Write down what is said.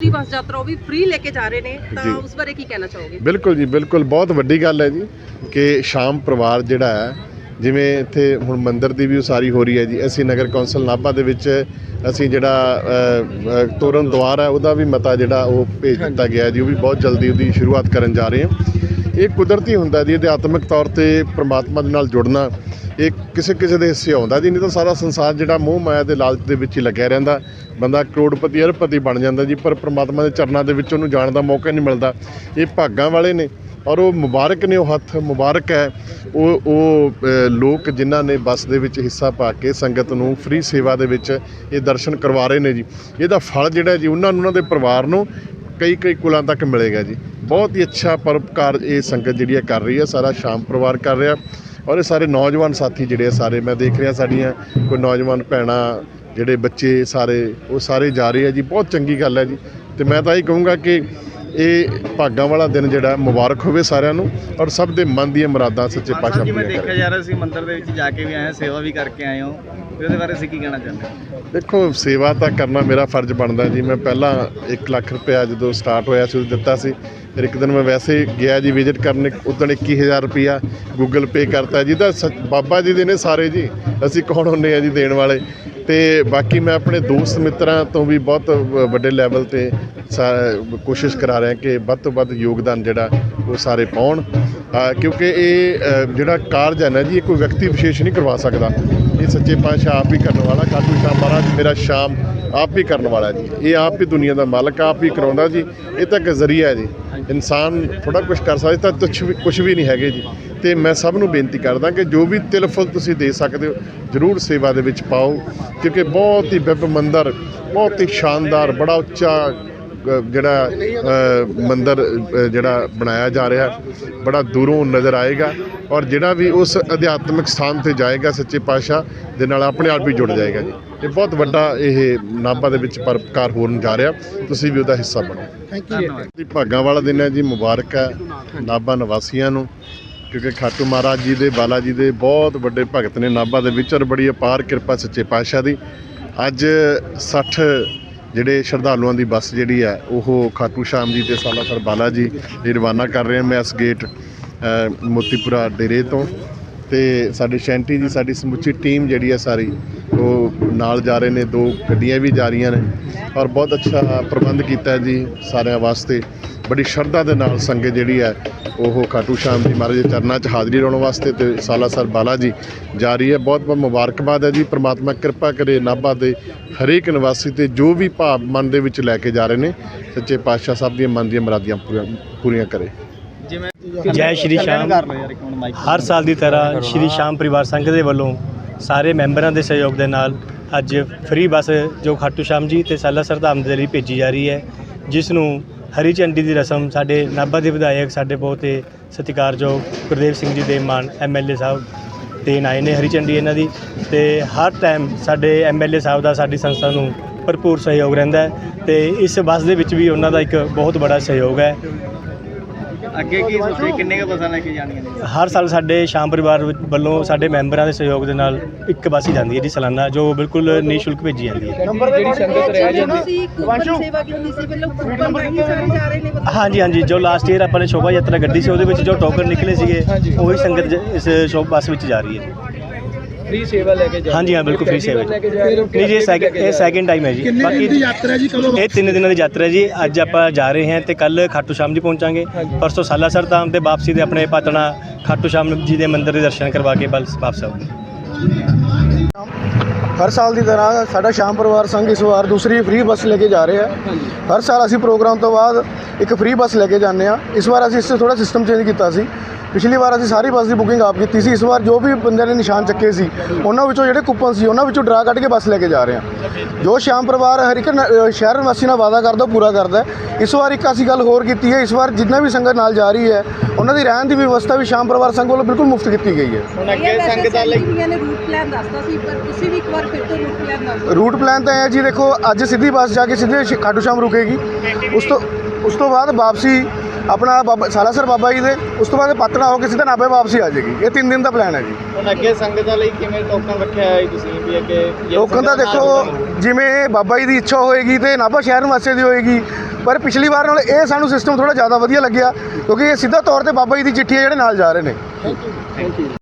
Free bus ਯਾਤਰਾ ਉਹ ਵੀ free ਲੈ ਕੇ ਜਾ ਰਹੇ ਨੇ ਜੀ। ਤਾਂ ਉਸ ਬਾਰੇ ਕੀ ਕਹਿਣਾ ਚਾਹੋਗੇ? ਬਿਲਕੁਲ ਜੀ ਬਿਲਕੁਲ ਬਹੁਤ ਵੱਡੀ ਗੱਲ ਹੈ ਜੀ ਕਿ ਸ਼ਾਮ ਪਰਿਵਾਰ ਜਿਹੜਾ ਹੈ ਜਿਵੇਂ ਇੱਥੇ ਹੁਣ ਮੰਦਿਰ ਦੀ ਵੀ ਉਸਾਰੀ ਹੋ ਰਹੀ ਹੈ ਜੀ ਅਸੀਂ ਨਗਰ ਕੌਂਸਲ ਨਾਭਾ ਦੇ ਵਿੱਚ ਅਸੀਂ ਜਿਹੜਾ ਅ, ਅ, ਤੋਰਨ ਦੁਆਰ ਹੈ ਉਹਦਾ ਵੀ ਮਤਾ ਜਿਹੜਾ ਉਹ ਭੇਜ ਦਿੱਤਾ ਗਿਆ ਜੀ ਉਹ ਵੀ ਬਹੁਤ ਜਲਦੀ ਉਹਦੀ ਸ਼ੁਰੂਆਤ ਕਰਨ ਜਾ ਰਹੇ ਹਾਂ। ਇਹ ਕੁਦਰਤੀ ਹੁੰਦਾ ਜੀ, ਇਹਦੇ ਆਤਮਿਕ ਤੌਰ ਤੇ ਪ੍ਰਮਾਤਮਾ ਦੇ ਨਾਲ ਜੁੜਨਾ, ਇਹ ਕਿਸੇ ਕਿਸੇ ਦੇ ਹਿੱਸੇ ਆਉਂਦਾ ਜੀ, ਨਹੀਂ ਤਾਂ ਸਾਰਾ ਸੰਸਾਰ ਜਿਹੜਾ ਮੋਹ ਮਾਇਆ ਦੇ ਲਾਲਚ ਦੇ ਵਿੱਚ ਹੀ ਲੱਗਿਆ ਰਹਿੰਦਾ। ਬੰਦਾ ਕਰੋੜਪਤੀ, ਅਰਬਪਤੀ ਬਣ ਜਾਂਦਾ ਜੀ, ਪਰ ਪ੍ਰਮਾਤਮਾ ਦੇ ਚਰਨਾਂ ਦੇ ਵਿੱਚ ਉਹਨੂੰ ਜਾਣ ਦਾ ਮੌਕਾ ਨਹੀਂ ਮਿਲਦਾ। ਇਹ ਭਾਗਾਂ ਵਾਲੇ ਨੇ ਔਰ ਉਹ ਮੁਬਾਰਕ ਨੇ ਉਹ ਹੱਥ, ਮੁਬਾਰਕ ਹੈ। ਉਹ ਉਹ ਲੋਕ ਜਿਨ੍ਹਾਂ ਨੇ ਬੱਸ ਦੇ ਵਿੱਚ ਹਿੱਸਾ ਪਾ ਕੇ ਸੰਗਤ ਨੂੰ ਫ੍ਰੀ ਸੇਵਾ ਦੇ ਵਿੱਚ ਇਹ ਦਰਸ਼ਨ ਕਰਵਾ ਰਹੇ ਨੇ ਜੀ। ਇਹਦਾ ਫਲ ਜਿਹੜਾ ਜੀ, ਉਹਨਾਂ ਨੂੰ, ਉਹਨਾਂ ਦੇ ਪਰਿਵਾਰ ਨੂੰ ਕਈ ਕਈ ਕੁਲਾਂ ਤੱਕ ਮਿਲੇਗਾ ਜੀ। ਬਹੁਤ ਹੀ ਅੱਛਾ ਪਰਉਪਕਾਰ ਇਹ ਸੰਗਤ ਜਿਹੜੀ ਹੈ ਕਰ ਰਹੀ ਹੈ, ਸਾਰਾ ਸ਼ਾਮ ਪਰਿਵਾਰ ਕਰ ਰਿਹਾ। ਔਰ ਇਹ ਸਾਰੇ ਨੌਜਵਾਨ ਸਾਥੀ ਜਿਹੜੇ ਆ, ਸਾਰੇ ਮੈਂ ਦੇਖ ਰਿਹਾ ਸਾਡੀਆਂ ਕੋਈ ਨੌਜਵਾਨ ਭੈਣਾਂ, ਜਿਹੜੇ ਬੱਚੇ ਸਾਰੇ, ਉਹ ਸਾਰੇ ਜਾ ਰਹੇ ਆ ਜੀ। ਬਹੁਤ ਚੰਗੀ ਗੱਲ ਹੈ ਜੀ। ਤੇ ਮੈਂ ਤਾਂ ਇਹ ਕਹੂੰਗਾ ਕਿ ਇਹ ਭਾਗਾਂ ਵਾਲਾ ਦਿਨ ਜਿਹੜਾ ਮੁਬਾਰਕ ਹੋਵੇ ਸਾਰਿਆਂ ਨੂੰ ਔਰ ਸਭ ਦੇ ਮਨ ਦੀਆਂ ਮੁਰਾਦਾਂ ਸੱਚੇ ਪਾਤਸ਼ਾਹ ਜਿਵੇਂ ਪੂਰੀਆਂ ਦੇਖਿਆ ਜਾ ਰਿਹਾ ਸੀ ਮੰਦਿਰ ਦੇ ਵਿੱਚ ਜਾ ਕੇ ਵੀ ਆਏ ਸੇਵਾ ਵੀ ਕਰਕੇ ਆਏ ਹੋ। ਉਹਦੇ ਬਾਰੇ ਅਸੀਂ ਕੀ ਕਹਿਣਾ ਚਾਹੁੰਦੇ ਦੇਖੋ ਸੇਵਾ ਤਾਂ ਕਰਨਾ ਮੇਰਾ ਫਰਜ਼ ਬਣਦਾ ਜੀ। ਮੈਂ ਪਹਿਲਾਂ 1 ਲੱਖ ਰੁਪਇਆ ਜਦੋਂ ਸਟਾਰਟ ਹੋਇਆ ਸੀ ਉਦੋਂ ਦਿੱਤਾ ਸੀ। ਫਿਰ ਇੱਕ ਦਿਨ ਮੈਂ ਵੈਸੇ ਗਿਆ ਜੀ ਵਿਜ਼ਿਟ ਕਰਨ ਉਦੋਂ 21000 ਰੁਪਇਆ ਗੂਗਲ ਪੇ ਕਰਤਾ ਜਿਹਦਾ ਸੱਚ- ਬਾਬਾ ਜੀ ਦੇ ਨੇ ਸਾਰੇ ਜੀ। ਅਸੀਂ ਕੌਣ ਹੁੰਨੇ ਆ ਜੀ ਦੇਣ ਵਾਲੇ? ਤੇ ਬਾਕੀ ਮੈਂ ਆਪਣੇ ਦੋਸਤ ਮਿੱਤਰਾਂ ਤੋਂ ਵੀ ਬਹੁਤ ਵ- ਵੱਡੇ ਲੈਵਲ ਤੇ ਸਾ- ਕੋਸ਼ਿਸ਼ ਕਰਾ ਰਿਹਾ ਕਿ ਵੱਧ ਤੋਂ ਵੱਧ ਯੋਗਦਾਨ ਜਿਹੜਾ ਉਹ ਸਾਰੇ ਪਾਉਣ। ਕਿਉਂਕਿ ਇਹ ਜਿਹੜਾ ਕਾਰਜ ਹੈ ਨਾ ਜੀ, ਇਹ ਕੋਈ ਵਿਅਕਤੀ ਵਿਸ਼ੇਸ਼ ਨਹੀਂ ਕਰਵਾ ਸਕਦਾ। ਇਹ ਸੱਚੇ ਪਾਤਸ਼ਾਹ ਆਪ ਹੀ ਕਰਨ ਵਾਲਾ ਖਾਟੂ ਸ਼ਾਮ ਮਹਾਰਾਜ ਮੇਰਾ ਸ਼ਾਮ ਆਪ ਹੀ ਕਰਨ ਵਾਲਾ ਜੀ। ਇਹ ਆਪ ਹੀ ਦੁਨੀਆ ਦਾ ਮਾਲਕ, ਆਪ ਹੀ ਕਰਾਉਂਦਾ ਜੀ। ਇਹ ਤਾਂ ਇੱਕ ਜ਼ਰੀਆ ਹੈ ਜੀ। ਇਨਸਾਨ ਥੋੜਾ ਕੁਝ ਕਰ ਸਕਦਾ ਤਾਂ ਕੁਛ ਵੀ ਕੁਝ ਵੀ ਨਹੀਂ ਹੈਗੇ ਜੀ। ਤੇ ਮੈਂ ਸਭ ਨੂੰ ਬੇਨਤੀ ਕਰਦਾ ਕਿ ਜੋ ਵੀ ਤਿਲ ਫੁੱਲ ਤੁਸੀਂ ਦੇ ਸਕਦੇ ਹੋ ਜਰੂਰ ਸੇਵਾ ਦੇ ਵਿੱਚ ਪਾਓ ਕਿਉਂਕਿ ਬਹੁਤ ਹੀ ਬਿੱਬ ਮੰਦਰ ਬਹੁਤ ਹੀ ਸ਼ਾਨਦਾਰ ਬੜਾ ਉੱਚਾ ਜਿਹੜਾ ਮੰਦਿਰ ਜਿਹੜਾ ਬਣਾਇਆ ਜਾ ਰਿਹਾ ਬੜਾ ਦੂਰੋਂ ਨਜ਼ਰ ਆਏਗਾ ਔਰ ਜਿਹੜਾ ਵੀ ਉਸ ਅਧਿਆਤਮਿਕ ਸਥਾਨ ਤੇ ਜਾਏਗਾ ਸੱਚੇ ਪਾਤਸ਼ਾਹ ਦੇ ਨਾਲ ਆਪਣੇ ਆਪ ਹੀ ਜੁੜ ਜਾਏਗਾ ਜੀ। ਇਹ ਬਹੁਤ ਵੱਡਾ ਇਹ ਨਾਭਾ ਦੇ ਵਿੱਚ ਪਰਪਕਾਰ ਹੋਣ ਜਾ ਰਿਹਾ ਤੁਸੀਂ ਵੀ ਉਹਦਾ ਹਿੱਸਾ ਬਣੋ। ਧੰਨਵਾਦ। ਜੀ ਭਾਗਾਂ ਵਾਲਾ ਦਿਨ ਹੈ ਜੀ ਮੁਬਾਰਕ ਹੈ ਨਾਭਾ ਨਿਵਾਸੀਆਂ ਨੂੰ। ਕਿਉਂਕਿ ਖਾਟੂ ਮਹਾਰਾਜ ਜੀ ਦੇ, ਬਾਲਾ ਜੀ ਦੇ ਬਹੁਤ ਵੱਡੇ ਭਗਤ ਨੇ ਨਾਭਾ ਦੇ ਵਿੱਚ ਔਰ ਬੜੀ ਅਪਾਰ ਕਿਰਪਾ ਸੱਚੇ ਪਾਤਸ਼ਾਹ ਦੀ। ਅੱਜ 60 ਜਿਹੜੇ ਸ਼ਰਧਾਲੂਆਂ ਦੀ ਬੱਸ ਜਿਹੜੀ ਹੈ, ਉਹ ਖਾਟੂ ਸ਼ਾਮ ਜੀ ਤੇ ਸਾਲਾਸਰ ਬਾਲਾ ਜੀ ਇਹ ਰਵਾਨਾ ਕਰ ਰਹੇ ਮੈਂ ਇਸ ਗੇਟ ਮੋਤੀਪੁਰਾ ਡੇਰੇ ਤੋਂ ਤੇ ਸਾਡੇ ਸ਼ੈਂਟੀ ਦੀ ਸਾਡੀ ਸਮੁੱਚੀ ਟੀਮ ਜਿਹੜੀ ਹੈ ਸਾਰੀ, ਉਹ ਨਾਲ ਜਾ ਰਹੇ ਨੇ ਦੋ ਗੱਡੀਆਂ ਵੀ ਜਾ ਰਹੀਆਂ ਨੇ ਔਰ ਬਹੁਤ ਅੱਛਾ ਪ੍ਰਬੰਧ ਕੀਤਾ ਹੈ ਜੀ ਸਾਰਿਆਂ ਵਾਸਤੇ। ਬੜੀ ਸ਼ਰਧਾ ਦੇ ਨਾਲ ਸੰਗਤ ਜਿਹੜੀ ਹੈ ਉਹ ਖਾਟੂ ਸ਼ਾਮ ਜੀ ਮਹਾਰਾਜ ਦੇ ਚਰਨਾਂ 'ਚ ਹਾਜ਼ਰੀ ਲਾਉਣ ਵਾਸਤੇ ਤੇ ਸਾਲਾਸਰ ਬਾਲਾ ਜੀ ਜਾ ਰਹੀ ਹੈ। ਬਹੁਤ ਬਹੁਤ ਮੁਬਾਰਕਬਾਦ ਹੈ ਜੀ ਪ੍ਰਮਾਤਮਾ ਕਿਰਪਾ ਕਰੇ ਨਾਭਾ ਦੇ ਹਰੇਕ ਨਿਵਾਸੀ ਤੇ ਜੋ ਵੀ ਭਾਵ ਮਨ ਦੇ ਵਿੱਚ ਲੈ ਕੇ ਜਾ ਰਹੇ ਨੇ ਸੱਚੇ ਪਾਤਸ਼ਾਹ ਸਭ ਦੀਆਂ ਮਨ ਦੀਆਂ ਮੁਰਾਦੀਆਂ ਪੂਰੀਆਂ ਪੂਰੀਆਂ ਕਰੇ। ਜੈ ਸ਼੍ਰੀ ਸ਼ਾਮ। ਹਰ ਸਾਲ ਦੀ ਤਰ੍ਹਾਂ ਸ਼੍ਰੀ ਸ਼ਾਮ ਪਰਿਵਾਰ ਸੰਘ ਦੇ ਵੱਲੋਂ ਸਾਰੇ ਮੈਂਬਰਾਂ ਦੇ ਸਹਿਯੋਗ ਦੇ ਨਾਲ ਅੱਜ ਫ੍ਰੀ ਬੱਸ ਜੋ ਖਾਟੂ ਸ਼ਾਮ ਜੀ ਤੇ ਸਾਲਾ ਸਰਧਾਮ ਦੇ ਲਈ ਭੇਜੀ ਜਾ ਰਹੀ ਹੈ, ਜਿਸ ਨੂੰ ਹਰੀ ਝੰਡੀ ਦੀ ਰਸਮ ਸਾਡੇ ਨਾਭਾ ਦੇ ਵਿਧਾਇਕ ਸਾਡੇ ਬਹੁਤ ਹੀ ਸਤਿਕਾਰਯੋਗ ਗੁਰਦੇਵ ਸਿੰਘ ਜੀ ਦੇ ਮਾਨ ਐਮਐਲਏ ਸਾਹਿਬ ਦੇਣ ਆਏ ਨੇ ਹਰੀ ਝੰਡੀ ਇਹਨਾਂ ਦੀ ਤੇ ਹਰ ਟਾਈਮ ਸਾਡੇ ਐਮਐਲਏ ਸਾਹਿਬ ਦਾ ਸਾਡੀ ਸੰਸਥਾ ਨੂੰ ਭਰਪੂਰ ਸਹਿਯੋਗ ਰਹਿੰਦਾ ਹੈ ਤੇ ਇਸ ਬੱਸ ਦੇ ਵਿੱਚ ਵੀ ਉਹਨਾਂ ਦਾ ਇੱਕ ਬਹੁਤ ਬੜਾ ਸਹਿਯੋਗ ਹੈ। ਅੱਗੇ ਕੀ ਸੋਚੇ ਕਿੰਨੇ ਕ ਬੱਸਾਂ ਲੈ ਕੇ ਜਾਣੀਆਂ ਨੇ? ਹਰ ਸਾਲ ਸਾਡੇ ਸ਼ਾਮ ਪਰਿਵਾਰ ਵਿੱਚ- ਵੱਲੋਂ ਸਾਡੇ ਮੈਂਬਰਾਂ ਦੇ ਸਹਿਯੋਗ ਦੇ ਨਾਲ ਇੱਕ ਬੱਸ ਹੀ ਜਾਂਦੀ ਹੈ ਜੀ ਸਾਲਾਨਾ ਜੋ ਬਿਲਕੁਲ ਨਿਸ਼ੁਲਕ ਭੇਜੀ ਜਾਂਦੀ ਹੈ। ਜਿਹੜੀ ਸੰਗਤ ਰਹਿ ਜਾਂਦੀ ਕੂਪਨ ਸੇਵਾ ਕੀਤੀ ਸੀ ਮਤਲਬ ਕੂਪਨ ਰਾਹੀਂ ਸਾਰੇ ਜਾ ਰਹੇ ਨੇ ਹਾਂਜੀ ਹਾਂਜੀ ਜੋ ਲਾਸਟ ਈਅਰ ਆਪਾਂ ਨੇ ਸ਼ੋਭਾ ਯਾਤਰਾ ਗੱਡੀ ਸੀ ਉਹਦੇ ਵਿੱਚ ਜੋ ਟੋਕਨ ਨਿਕਲੇ ਸੀਗੇ ਉਹੀ ਸੰਗਤ ਜ- ਇਸ ਸ਼ੋਭ ਬੱਸ ਵਿੱਚ ਜਾ ਰਹੀ ਹੈ ਫ੍ਰੀ ਸੇਵਾ ਲੈ ਕੇ ਜਾ ਹਾਂਜੀ ਹਾਂ ਬਿਲਕੁਲ ਫ੍ਰੀ ਸੇਵਾ ਲੈ ਜੀ। ਕੇ ਜਾ ਰਹੇ ਹੋ? ਨਹੀਂ ਜੀ ਇਹ ਸੈਕਿੰਡ ਇਹ ਸੈਕਿੰਡ ਟਾਈਮ ਹੈ ਜੀ। ਬਾਕੀ ਯਾਤਰਾ ਜੀ ਕਦੋਂ ਇਹ ਤਿੰਨ ਦਿਨਾਂ ਦੀ ਯਾਤਰਾ ਹੈ ਜੀ। ਅੱਜ ਆਪਾਂ ਜਾ ਰਹੇ ਹਾਂ ਤੇ ਕੱਲ ਖਾਟੂ ਸ਼ਾਮ ਜੀ ਪਹੁੰਚਾਂਗੇ। ਪਰਸੋਂ ਸਾਲਾਸਰ ਧਾਮ ਤੇ ਵਾਪਸੀ ਦੇ ਆਪਣੇ ਪਾਤਣਾ ਖਾਟੂ ਸ਼ਾਮ ਜੀ ਦੇ ਮੰਦਿਰ ਦੇ ਦਰਸ਼ਨ ਕਰਵਾ ਕੇ ਬਲ ਵਾਪਸ ਆਵਾਂਗੇ ਹਰ ਸਾਲ ਦੀ ਤਰ੍ਹਾਂ ਸਾਡਾ ਸ਼ਾਮ ਪਰਿਵਾਰ ਸੰਘ ਇਸ ਵਾਰ ਦੂਸਰੀ ਫ੍ਰੀ ਬੱਸ ਲੈ ਕੇ ਜਾ ਰਹੇ ਆ ਹਰ ਸਾਲ ਅਸੀਂ ਪ੍ਰੋਗਰਾਮ ਤੋਂ ਬਾਅਦ ਇੱਕ ਫ੍ਰੀ ਬੱਸ ਲੈ ਕੇ ਜਾਂਦੇ ਆ ਇਸ ਵਾਰ ਅਸੀਂ ਇਸ 'ਚ ਥੋੜਾ ਸਿਸਟਮ ਚੇਂਜ ਕੀਤਾ ਸੀ। ਪਿਛਲੀ ਵਾਰ ਅਸੀਂ ਸਾਰੀ ਬੱਸ ਦੀ ਬੁਕਿੰਗ ਆਪ ਕੀਤੀ ਸੀ ਇਸ ਵਾਰ ਜੋ ਵੀ ਬੰਦਿਆਂ ਨੇ ਨਿਸ਼ਾਨ ਚੱਕੇ ਸੀ ਉਹਨਾਂ ਵਿੱਚੋਂ ਜਿਹੜੇ ਕੂਪਨ ਸੀ ਉਹਨਾਂ ਵਿੱਚੋਂ ਡਰਾ ਕੱਢ ਕੇ ਬੱਸ ਲੈ ਕੇ ਜਾ ਰਹੇ ਆ ਜੋ ਸ਼ਾਮ ਪਰਿਵਾਰ ਹਰ ਇੱਕ ਸ਼ਹਿਰ ਨਿਵਾਸੀ ਨਾਲ ਵਾਅਦਾ ਕਰਦਾ ਉਹ ਪੂਰਾ ਕਰਦਾ ਹੈ। ਇਸ ਵਾਰ ਇੱਕ ਅਸੀਂ ਗੱਲ ਹੋਰ ਕੀਤੀ ਹੈ ਇਸ ਵਾਰ ਜਿੰਨਾ ਵੀ ਸੰਗਤ ਨਾਲ ਜਾ ਰਹੀ ਹੈ ਉਹਨਾਂ ਦੀ ਰਹਿਣ ਦੀ ਵਿਵਸਥਾ ਵੀ ਸ਼ਾਮ ਪਰਿਵਾਰ ਸੰਘ ਵੱਲੋਂ ਬਿਲਕੁਲ ਮੁਫਤ ਕੀਤੀ ਗਈ ਹੈ। ਹੁਣ ਅੱਗੇ ਸੰਗਤਾਂ ਲਈ ਨੇ ਰੂਟ ਪਲਾਨ ਦੱਸਤਾ ਸੀ ਪਰ ਤੁਸੀਂ ਵੀ ਇੱਕ ਵਾਰ ਫਿਰ ਤੋਂ ਰੂਟ ਪਲਾਨ ਦੱਸ ਦਿਓ। ਰੂਟ ਪਲਾਨ ਤਾਂ ਇਹ ਹੈ ਜੀ ਦੇਖੋ ਅੱਜ ਸਿੱਧੀ ਬੱਸ ਜਾ ਕੇ ਸਿੱਧੇ ਖਾਟੂ ਸ਼ਾਮ ਰੁਕੇਗੀ। ਉਸ ਤੋਂ ਉਸ ਤੋਂ ਬਾਅਦ ਵਾਪਸੀ ਆਪਣਾ ਬਾਬਾ ਸਾਲਾਸਰ ਬਾਬਾ ਜੀ ਦੇ ਉਸ ਤੋਂ ਬਾਅਦ ਪਤਨਾ ਹੋ ਕੇ ਸਿੱਧਾ ਨਾਭੇ ਵਾਪਸੀ ਆ ਜਾਏਗੀ। ਇਹ 3 ਦਿਨ ਦਾ ਪਲਾਨ ਹੈ ਜੀ। ਹੁਣ ਅੱਗੇ ਸੰਗਤਾਂ ਲਈ ਕਿਵੇਂ ਟੋਕਨ ਰੱਖਿਆ ਹੈ ਤੁਸੀਂ ਵੀ ਅੱਗੇ? ਦਾ ਸੰਗਤਾਂ ਦੇਖੋ ਜਿਵੇਂ ਬਾਬਾ ਜੀ ਦੀ ਇੱਛਾ ਹੋਏਗੀ ਤੇ ਨਾਭਾ ਸ਼ਹਿਰ ਨਿਵਾਸੀਆਂ ਦੀ ਹੋਏਗੀ ਪਰ ਪਿਛਲੀ ਵਾਰ ਨਾਲ ਇਹ ਸਾਨੂੰ ਸਿਸਟਮ ਥੋੜਾ ਜ਼ਿਆਦਾ ਵਧੀਆ ਲੱਗਿਆ ਕਿਉਂਕਿ ਇਹ ਸਿੱਧਾ ਤੌਰ ਤੇ ਬਾਬਾ ਜੀ ਦੀ ਚਿੱਠੀ ਹੈ ਜਿਹੜੇ ਨਾਲ ਜਾ ਰਹੇ ਨੇ।